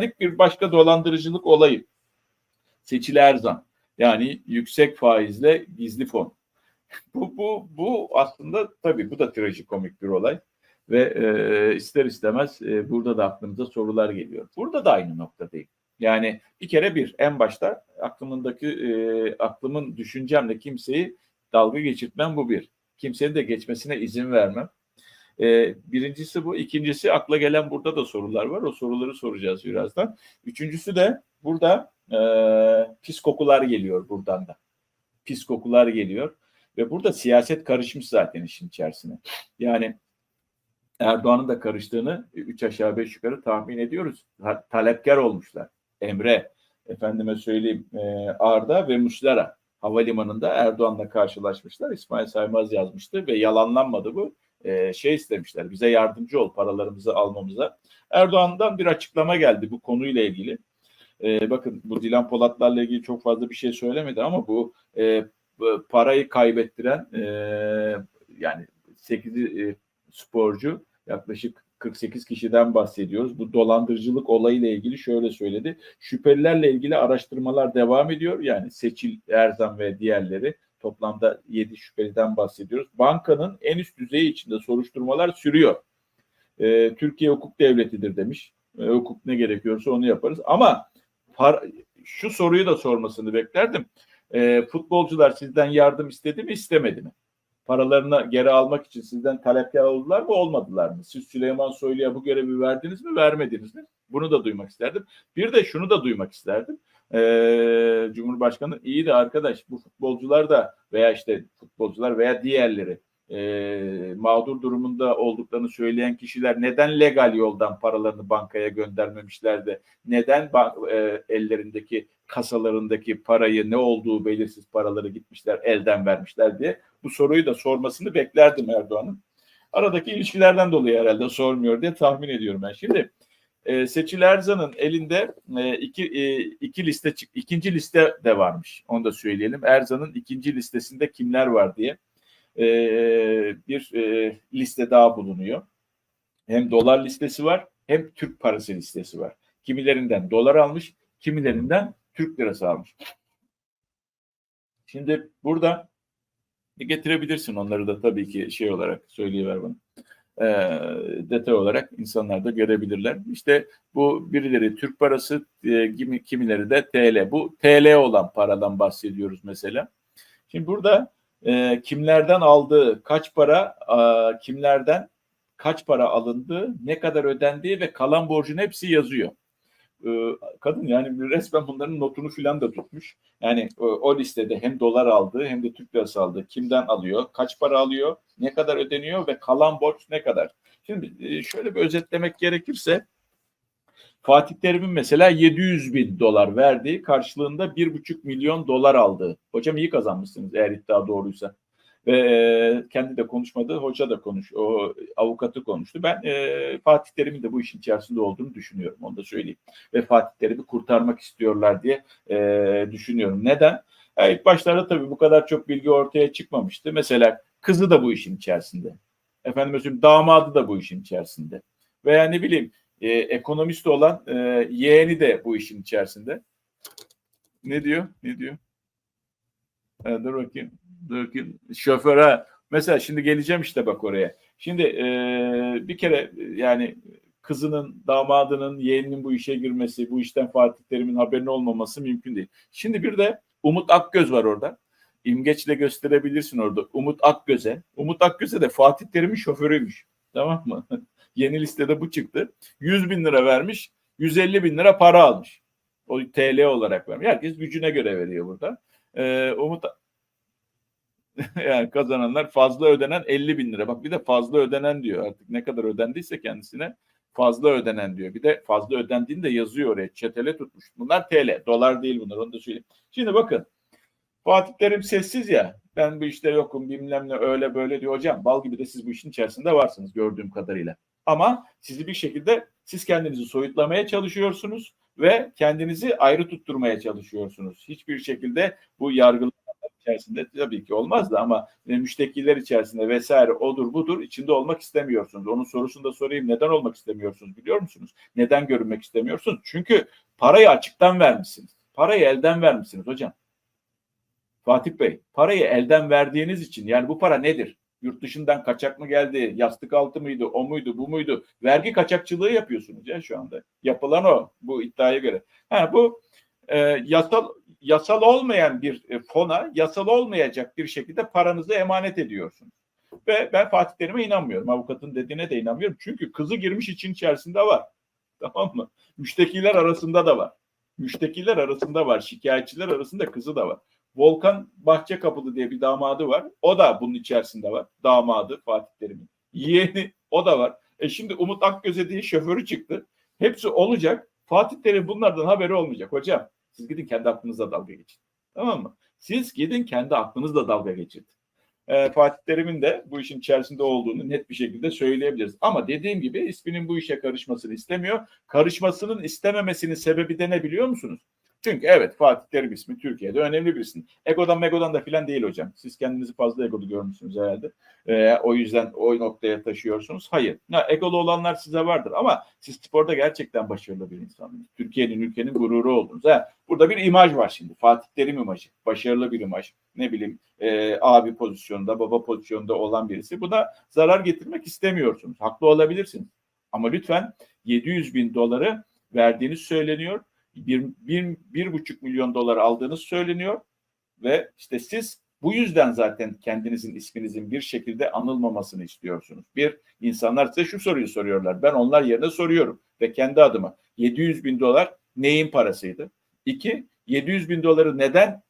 geldik bir başka dolandırıcılık olayı. Seçili Erzan. Yani yüksek faizle gizli fon. bu, bu, bu aslında tabii bu da trajikomik bir olay. Ve e, ister istemez e, burada da aklımıza sorular geliyor. Burada da aynı noktadayım. Yani bir kere bir en başta aklımındaki e, aklımın düşüncemle kimseyi dalga geçirtmem bu bir. Kimsenin de geçmesine izin vermem. E, birincisi bu. ikincisi akla gelen burada da sorular var. O soruları soracağız birazdan. Üçüncüsü de burada e, pis kokular geliyor buradan da. Pis kokular geliyor. Ve burada siyaset karışmış zaten işin içerisine. Yani Erdoğan'ın da karıştığını üç aşağı beş yukarı tahmin ediyoruz. Ta- talepkar olmuşlar. Emre, efendime söyleyeyim e, Arda ve Muslera havalimanında Erdoğan'la karşılaşmışlar. İsmail Saymaz yazmıştı ve yalanlanmadı bu. E, şey istemişler, bize yardımcı ol paralarımızı almamıza. Erdoğan'dan bir açıklama geldi bu konuyla ilgili. E, bakın bu Dilan Polatlarla ilgili çok fazla bir şey söylemedi ama bu, e, parayı kaybettiren e, yani 8 e, sporcu yaklaşık 48 kişiden bahsediyoruz. Bu dolandırıcılık olayıyla ilgili şöyle söyledi. Şüphelilerle ilgili araştırmalar devam ediyor. Yani Seçil Erzan ve diğerleri toplamda 7 şüpheliden bahsediyoruz. Bankanın en üst düzeyi içinde soruşturmalar sürüyor. Ee, Türkiye hukuk devletidir demiş. Ee, hukuk ne gerekiyorsa onu yaparız. Ama par şu soruyu da sormasını beklerdim. Ee, futbolcular sizden yardım istedi mi istemedi mi? paralarını geri almak için sizden talepkar oldular mı olmadılar mı? Siz Süleyman Soylu'ya bu görevi verdiniz mi vermediniz mi? Bunu da duymak isterdim. Bir de şunu da duymak isterdim. Ee, Cumhurbaşkanı iyi de arkadaş bu futbolcular da veya işte futbolcular veya diğerleri e, mağdur durumunda olduklarını söyleyen kişiler neden legal yoldan paralarını bankaya göndermemişler de neden e, ellerindeki kasalarındaki parayı ne olduğu belirsiz paraları gitmişler elden vermişler diye bu soruyu da sormasını beklerdim Erdoğan'ın. Aradaki ilişkilerden dolayı herhalde sormuyor diye tahmin ediyorum ben. Şimdi e, Seçil Erzan'ın elinde e, iki, e, iki liste ikinci liste de varmış. Onu da söyleyelim. Erzan'ın ikinci listesinde kimler var diye e, bir e, liste daha bulunuyor. Hem dolar listesi var hem Türk parası listesi var. Kimilerinden dolar almış, kimilerinden Türk lirası almış. Şimdi burada getirebilirsin onları da tabii ki şey olarak söyleyiver bana. E, detay olarak insanlar da görebilirler. İşte bu birileri Türk parası, e, kimileri de TL. Bu TL olan paradan bahsediyoruz mesela. Şimdi burada e, kimlerden aldığı, kaç para, e, kimlerden kaç para alındı, ne kadar ödendiği ve kalan borcun hepsi yazıyor. E, kadın yani resmen bunların notunu filan da tutmuş. Yani o, o listede hem dolar aldı hem de Türk lirası aldı. Kimden alıyor, kaç para alıyor, ne kadar ödeniyor ve kalan borç ne kadar. Şimdi e, şöyle bir özetlemek gerekirse Fatih Terim'in mesela 700 bin dolar verdiği karşılığında 1,5 milyon dolar aldığı. Hocam iyi kazanmışsınız eğer iddia doğruysa. Ve e, kendi de konuşmadı, hoca da konuş, o avukatı konuştu. Ben e, Fatih Terim'in de bu işin içerisinde olduğunu düşünüyorum, onu da söyleyeyim. Ve Fatih Terim'i kurtarmak istiyorlar diye e, düşünüyorum. Neden? Yani ilk başlarda tabii bu kadar çok bilgi ortaya çıkmamıştı. Mesela kızı da bu işin içerisinde. Efendim mesela damadı da bu işin içerisinde. Veya ne bileyim e, ekonomist olan e, yeğeni de bu işin içerisinde. Ne diyor? Ne diyor? Ha, dur bakayım. Şoföre. Mesela şimdi geleceğim işte bak oraya. Şimdi e, bir kere yani kızının, damadının, yeğeninin bu işe girmesi, bu işten Fatih Terim'in haberinin olmaması mümkün değil. Şimdi bir de Umut Akgöz var orada. İmgeçle gösterebilirsin orada. Umut Akgöz'e. Umut Akgöz'e de Fatih Terim'in şoförüymüş. Tamam mı? Yeni listede bu çıktı. 100 bin lira vermiş. 150 bin lira para almış. O TL olarak vermiş. Herkes gücüne göre veriyor burada. Ee, Umut yani kazananlar fazla ödenen 50 bin lira. Bak bir de fazla ödenen diyor artık ne kadar ödendiyse kendisine fazla ödenen diyor. Bir de fazla ödendiğini de yazıyor oraya. Çetele tutmuş. Bunlar TL. Dolar değil bunlar onu da söyleyeyim. Şimdi bakın Fatih Terim sessiz ya. Ben bu işte yokum bilmem ne öyle böyle diyor hocam. Bal gibi de siz bu işin içerisinde varsınız gördüğüm kadarıyla. Ama sizi bir şekilde siz kendinizi soyutlamaya çalışıyorsunuz ve kendinizi ayrı tutturmaya çalışıyorsunuz. Hiçbir şekilde bu yargılamalar içerisinde tabii ki olmaz da ama e, müştekiler içerisinde vesaire odur budur içinde olmak istemiyorsunuz. Onun sorusunu da sorayım. Neden olmak istemiyorsunuz biliyor musunuz? Neden görünmek istemiyorsunuz? Çünkü parayı açıktan vermişsiniz. Parayı elden vermişsiniz hocam. Fatih Bey, parayı elden verdiğiniz için yani bu para nedir? Yurt dışından kaçak mı geldi? Yastık altı mıydı? O muydu? Bu muydu? Vergi kaçakçılığı yapıyorsunuz ya şu anda. Yapılan o bu iddiaya göre. Ha bu e, yasal yasal olmayan bir e, fona yasal olmayacak bir şekilde paranızı emanet ediyorsunuz. Ve ben Fatih Terim'e inanmıyorum. Avukatın dediğine de inanmıyorum. Çünkü kızı girmiş için içerisinde var. Tamam mı? Müştekiler arasında da var. Müştekiler arasında var. Şikayetçiler arasında kızı da var. Volkan Bahçekapılı diye bir damadı var. O da bunun içerisinde var. Damadı Fatih Terim'in. Yeğeni o da var. E şimdi Umut Akgöze diye şoförü çıktı. Hepsi olacak. Fatih Terim bunlardan haberi olmayacak. Hocam siz gidin kendi aklınızla dalga geçin. Tamam mı? Siz gidin kendi aklınızla dalga geçin. E, Fatih Terim'in de bu işin içerisinde olduğunu net bir şekilde söyleyebiliriz. Ama dediğim gibi isminin bu işe karışmasını istemiyor. Karışmasının istememesinin sebebi de ne biliyor musunuz? Çünkü evet Fatih Terim ismi Türkiye'de önemli bir isim. Egodan megodan da filan değil hocam. Siz kendinizi fazla egolu görmüşsünüz herhalde. Ee, o yüzden o noktaya taşıyorsunuz. Hayır. Ha, egolu olanlar size vardır ama siz sporda gerçekten başarılı bir insansınız. Türkiye'nin ülkenin gururu oldunuz. Ha, burada bir imaj var şimdi. Fatih Terim imajı. Başarılı bir imaj. Ne bileyim e, abi pozisyonda, baba pozisyonda olan birisi. Buna zarar getirmek istemiyorsunuz. Haklı olabilirsiniz. Ama lütfen 700 bin doları verdiğiniz söyleniyor bir, bir, bir buçuk milyon dolar aldığınız söyleniyor ve işte siz bu yüzden zaten kendinizin isminizin bir şekilde anılmamasını istiyorsunuz. Bir, insanlar size şu soruyu soruyorlar. Ben onlar yerine soruyorum ve kendi adıma 700 bin dolar neyin parasıydı? İki, 700 bin doları neden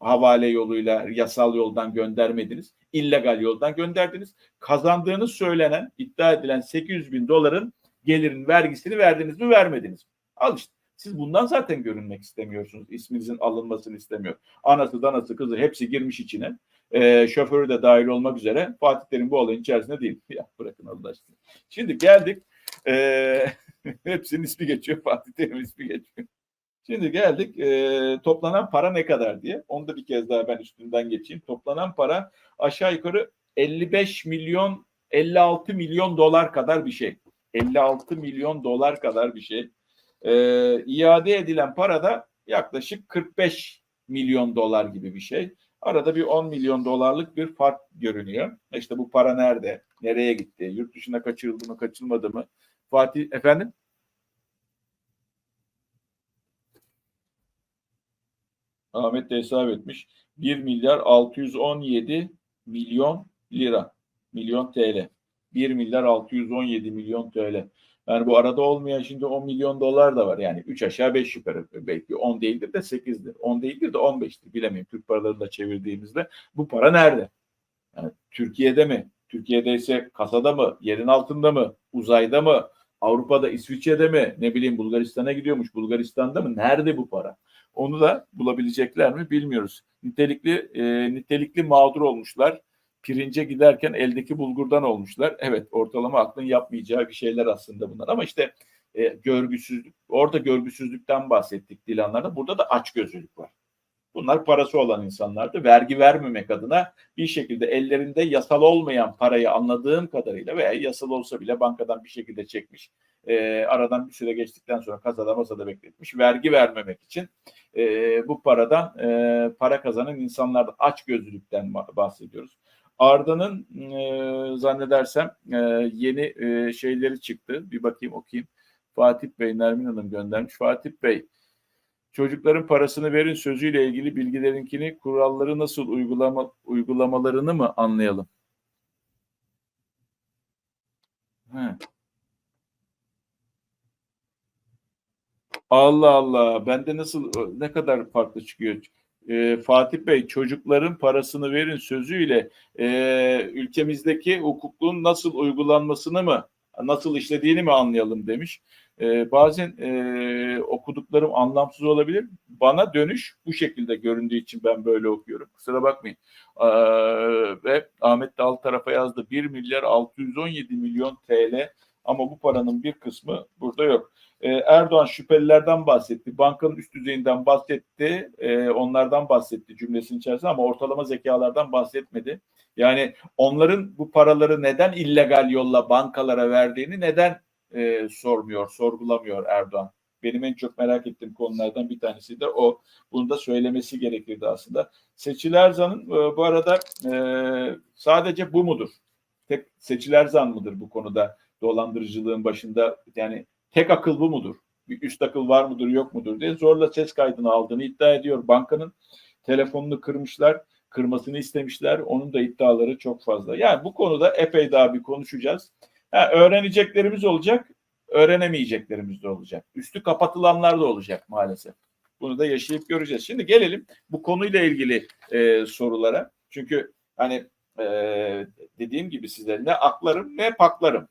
havale yoluyla, yasal yoldan göndermediniz? illegal yoldan gönderdiniz. Kazandığınız söylenen, iddia edilen 800 bin doların gelirin vergisini verdiniz mi, vermediniz mi? Al işte. Siz bundan zaten görünmek istemiyorsunuz. İsminizin alınmasını istemiyor. Anası, danası, kızı hepsi girmiş içine. E, şoförü de dahil olmak üzere Fatih Terim bu olayın içerisinde değil. Ya bırakın Allah aşkına. Şimdi geldik. E, hepsinin ismi geçiyor. Fatih Terim ismi geçiyor. Şimdi geldik e, toplanan para ne kadar diye. Onu da bir kez daha ben üstünden geçeyim. Toplanan para aşağı yukarı 55 milyon 56 milyon dolar kadar bir şey. 56 milyon dolar kadar bir şey e, iade edilen para da yaklaşık 45 milyon dolar gibi bir şey. Arada bir 10 milyon dolarlık bir fark görünüyor. İşte bu para nerede? Nereye gitti? Yurt dışına kaçırıldı mı, kaçılmadı mı? Fatih efendim? Ahmet de hesap etmiş. 1 milyar 617 milyon lira. Milyon TL. 1 milyar 617 milyon TL. Yani bu arada olmayan şimdi 10 milyon dolar da var. Yani 3 aşağı 5 yukarı belki 10 değildir de 8'dir. 10 değildir de 15'tir bilemiyorum. Türk paralarıyla çevirdiğimizde bu para nerede? Yani Türkiye'de mi? Türkiye'de ise kasada mı? Yerin altında mı? Uzayda mı? Avrupa'da, İsviçre'de mi? Ne bileyim Bulgaristan'a gidiyormuş. Bulgaristan'da mı? Nerede bu para? Onu da bulabilecekler mi bilmiyoruz. Nitelikli e, nitelikli mağdur olmuşlar pirince giderken eldeki bulgurdan olmuşlar. Evet ortalama aklın yapmayacağı bir şeyler aslında bunlar ama işte e, görgüsüzlük orada görgüsüzlükten bahsettik Dilanlar'da burada da açgözlülük var. Bunlar parası olan insanlardı. Vergi vermemek adına bir şekilde ellerinde yasal olmayan parayı anladığım kadarıyla veya yasal olsa bile bankadan bir şekilde çekmiş. E, aradan bir süre geçtikten sonra kasada masada bekletmiş. Vergi vermemek için e, bu paradan e, para kazanan insanlardan aç gözlülükten bahsediyoruz. Arda'nın e, zannedersem e, yeni e, şeyleri çıktı. Bir bakayım okuyayım. Fatih Bey, Nermin Hanım göndermiş. Fatih Bey, çocukların parasını verin sözüyle ilgili bilgilerinkini, kuralları nasıl uygulama uygulamalarını mı anlayalım? He. Allah Allah, bende nasıl ne kadar farklı çıkıyor? E, Fatih Bey çocukların parasını verin sözüyle e, ülkemizdeki hukukun nasıl uygulanmasını mı nasıl işlediğini mi anlayalım demiş. E, bazen e, okuduklarım anlamsız olabilir. Bana dönüş bu şekilde göründüğü için ben böyle okuyorum. Kusura bakmayın. E, ve Ahmet de alt tarafa yazdı. 1 milyar 617 milyon TL ama bu paranın bir kısmı burada yok. E, Erdoğan şüphelilerden bahsetti, bankanın üst düzeyinden bahsetti, e, onlardan bahsetti cümlesinin içerisinde ama ortalama zekalardan bahsetmedi. Yani onların bu paraları neden illegal yolla bankalara verdiğini neden e, sormuyor, sorgulamıyor Erdoğan. Benim en çok merak ettiğim konulardan bir tanesi de o. Bunu da söylemesi gerekirdi aslında. Seçil Erzan'ın e, bu arada sadece bu mudur? Tek Seçil Erzan mıdır bu konuda dolandırıcılığın başında? Yani tek akıl bu mudur? Bir üst akıl var mıdır yok mudur diye zorla ses kaydını aldığını iddia ediyor. Bankanın telefonunu kırmışlar, kırmasını istemişler. Onun da iddiaları çok fazla. Yani bu konuda epey daha bir konuşacağız. Ha, öğreneceklerimiz olacak, öğrenemeyeceklerimiz de olacak. Üstü kapatılanlar da olacak maalesef. Bunu da yaşayıp göreceğiz. Şimdi gelelim bu konuyla ilgili e, sorulara. Çünkü hani e, dediğim gibi size ne aklarım ne paklarım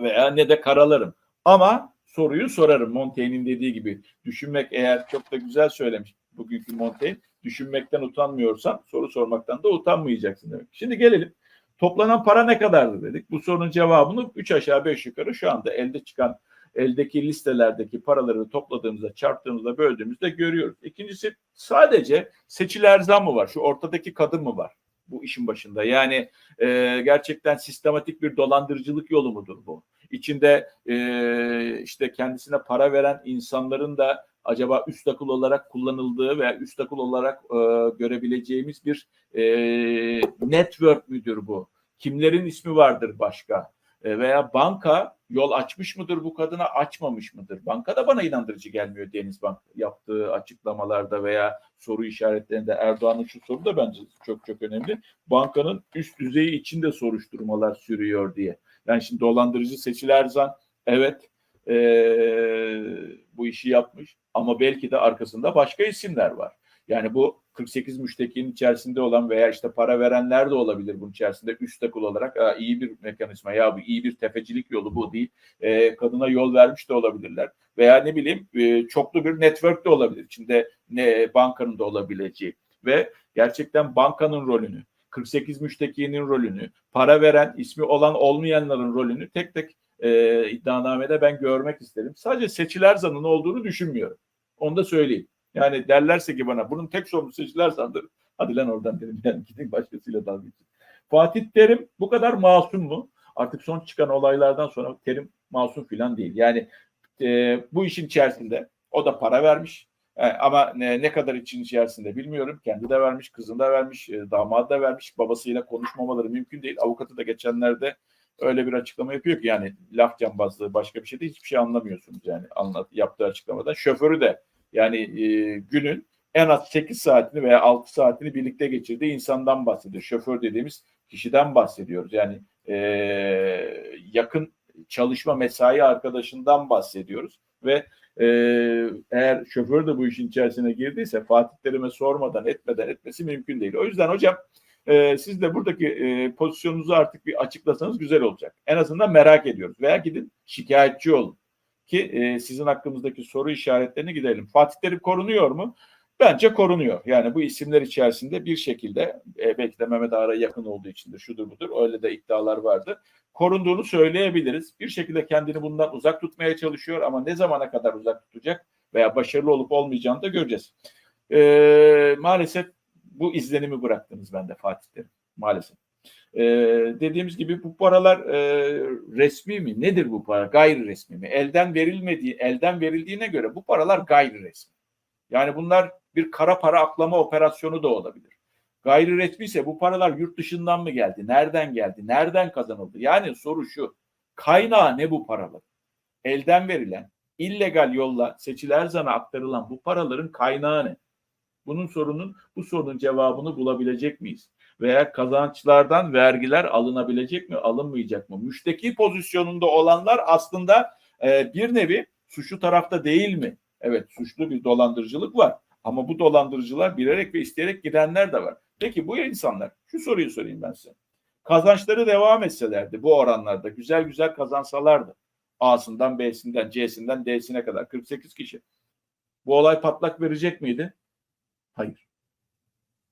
veya ne de karalarım. Ama soruyu sorarım. Montaigne'in dediği gibi düşünmek eğer çok da güzel söylemiş bugünkü Montaigne. Düşünmekten utanmıyorsan soru sormaktan da utanmayacaksın demek. Şimdi gelelim. Toplanan para ne kadardı dedik. Bu sorunun cevabını 3 aşağı 5 yukarı şu anda elde çıkan eldeki listelerdeki paraları topladığımızda, çarptığımızda, böldüğümüzde görüyoruz. İkincisi sadece seçil erzan mı var? Şu ortadaki kadın mı var? Bu işin başında. Yani e, gerçekten sistematik bir dolandırıcılık yolu mudur bu? İçinde e, işte kendisine para veren insanların da acaba üst akıl olarak kullanıldığı veya üst akıl olarak e, görebileceğimiz bir e, network müdür bu? Kimlerin ismi vardır başka? E, veya banka yol açmış mıdır bu kadına açmamış mıdır? Banka da bana inandırıcı gelmiyor Deniz Bank yaptığı açıklamalarda veya soru işaretlerinde Erdoğan'ın şu soru da bence çok çok önemli. Bankanın üst düzeyi içinde soruşturmalar sürüyor diye. Yani şimdi dolandırıcı Seçil Erzan evet e, bu işi yapmış ama belki de arkasında başka isimler var. Yani bu 48 müştekinin içerisinde olan veya işte para verenler de olabilir bunun içerisinde üst akıl olarak Aa, iyi bir mekanizma ya bu iyi bir tefecilik yolu bu değil. E, kadına yol vermiş de olabilirler. Veya ne bileyim e, çoklu bir network de olabilir. İçinde ne bankanın da olabileceği ve gerçekten bankanın rolünü 48 müştekinin rolünü, para veren, ismi olan olmayanların rolünü tek tek e, iddianamede ben görmek isterim. Sadece Seçil Erzan'ın olduğunu düşünmüyorum. Onu da söyleyeyim. Yani derlerse ki bana bunun tek sorumlusu Seçil Erzan'dır. Hadi lan oradan dedim yani gidin başkasıyla dalga geçin. Fatih Terim bu kadar masum mu? Artık son çıkan olaylardan sonra Terim masum filan değil. Yani e, bu işin içerisinde o da para vermiş. E, ama ne, ne kadar için içerisinde bilmiyorum. Kendi de vermiş, kızını da vermiş, e, damadı da vermiş. Babasıyla konuşmamaları mümkün değil. Avukatı da geçenlerde öyle bir açıklama yapıyor ki yani laf cambazlığı başka bir şey değil. Hiçbir şey anlamıyorsunuz yani anlat, yaptığı açıklamadan. Şoförü de yani e, günün en az 8 saatini veya 6 saatini birlikte geçirdiği insandan bahsediyor. Şoför dediğimiz kişiden bahsediyoruz. Yani e, yakın çalışma mesai arkadaşından bahsediyoruz ve e, eğer şoför de bu işin içerisine girdiyse Fatih Terim'e sormadan etmeden etmesi mümkün değil. O yüzden hocam e, siz de buradaki e, pozisyonunuzu artık bir açıklasanız güzel olacak. En azından merak ediyoruz. Veya gidin şikayetçi olun ki e, sizin hakkınızdaki soru işaretlerini gidelim. Fatih Terim korunuyor mu? Bence korunuyor. Yani bu isimler içerisinde bir şekilde e, belki de Mehmet Ağar'a yakın olduğu içindir, şudur budur. Öyle de iddialar vardı. Korunduğunu söyleyebiliriz. Bir şekilde kendini bundan uzak tutmaya çalışıyor ama ne zamana kadar uzak tutacak veya başarılı olup olmayacağını da göreceğiz. E, maalesef bu izlenimi bıraktınız bende Fatih Terim. Maalesef. Ee, dediğimiz gibi bu paralar e, resmi mi? Nedir bu para? Gayri resmi mi? Elden verilmediği, elden verildiğine göre bu paralar gayri resmi. Yani bunlar bir kara para aklama operasyonu da olabilir. Gayri resmi ise bu paralar yurt dışından mı geldi? Nereden geldi? Nereden kazanıldı? Yani soru şu. Kaynağı ne bu paralar? Elden verilen, illegal yolla Seçil Erzan'a aktarılan bu paraların kaynağı ne? Bunun sorunun, bu sorunun cevabını bulabilecek miyiz? Veya kazançlardan vergiler alınabilecek mi, alınmayacak mı? Müşteki pozisyonunda olanlar aslında e, bir nevi suçlu tarafta değil mi? Evet suçlu bir dolandırıcılık var. Ama bu dolandırıcılar bilerek ve isteyerek gidenler de var. Peki bu insanlar, şu soruyu sorayım ben size. Kazançları devam etselerdi bu oranlarda, güzel güzel kazansalardı. A'sından B'sinden, C'sinden D'sine kadar 48 kişi. Bu olay patlak verecek miydi? Hayır.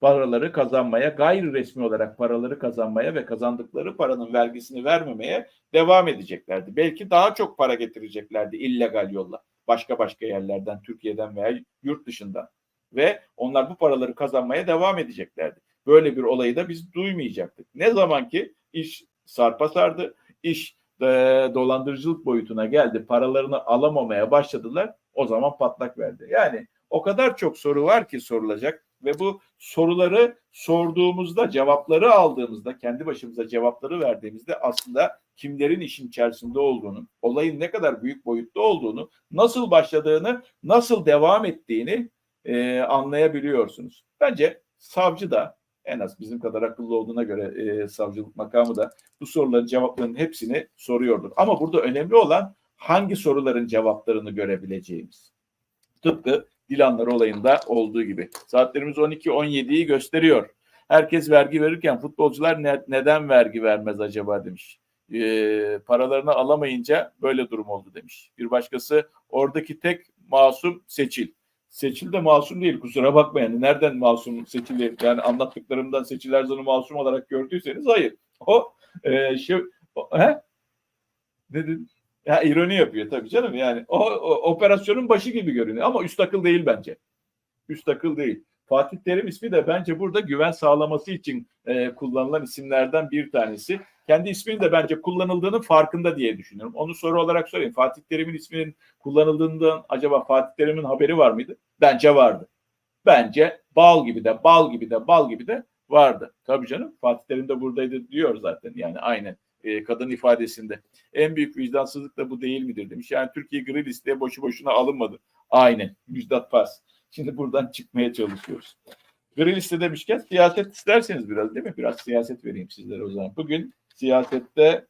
paraları kazanmaya, gayri resmi olarak paraları kazanmaya ve kazandıkları paranın vergisini vermemeye devam edeceklerdi. Belki daha çok para getireceklerdi illegal yolla. Başka başka yerlerden, Türkiye'den veya yurt dışından. Ve onlar bu paraları kazanmaya devam edeceklerdi. Böyle bir olayı da biz duymayacaktık. Ne zaman ki iş sarpa sardı, iş e, dolandırıcılık boyutuna geldi, paralarını alamamaya başladılar, o zaman patlak verdi. Yani o kadar çok soru var ki sorulacak ve bu soruları sorduğumuzda, cevapları aldığımızda, kendi başımıza cevapları verdiğimizde aslında kimlerin işin içerisinde olduğunu, olayın ne kadar büyük boyutta olduğunu, nasıl başladığını, nasıl devam ettiğini e, anlayabiliyorsunuz. Bence savcı da en az bizim kadar akıllı olduğuna göre e, savcılık makamı da bu soruların cevaplarının hepsini soruyordur. Ama burada önemli olan hangi soruların cevaplarını görebileceğimiz. Tıpkı Dilanlar olayında olduğu gibi. Saatlerimiz 12-17'yi gösteriyor. Herkes vergi verirken futbolcular ne, neden vergi vermez acaba demiş. E, paralarını alamayınca böyle durum oldu demiş. Bir başkası oradaki tek masum seçil. Seçil de masum değil kusura bakmayın. Nereden masum seçili? Yani anlattıklarımdan Seçil Erzan'ı masum olarak gördüyseniz hayır. O e, şey, o, he? Ne dedin? Ya ironi yapıyor tabii canım yani. O, o operasyonun başı gibi görünüyor ama üst akıl değil bence. Üst akıl değil. Fatih Terim ismi de bence burada güven sağlaması için e, kullanılan isimlerden bir tanesi. Kendi isminin de bence kullanıldığının farkında diye düşünüyorum. Onu soru olarak sorayım. Fatih Terim'in isminin kullanıldığından acaba Fatih Terim'in haberi var mıydı? Bence vardı. Bence bal gibi de bal gibi de bal gibi de vardı. Tabii canım Fatih Terim de buradaydı diyor zaten yani aynen e, kadın ifadesinde. En büyük vicdansızlık da bu değil midir demiş. Yani Türkiye gri listeye boşu boşuna alınmadı. Aynen Müjdat Pars. Şimdi buradan çıkmaya çalışıyoruz. Gri liste demişken siyaset isterseniz biraz değil mi? Biraz siyaset vereyim sizlere o zaman. Bugün siyasette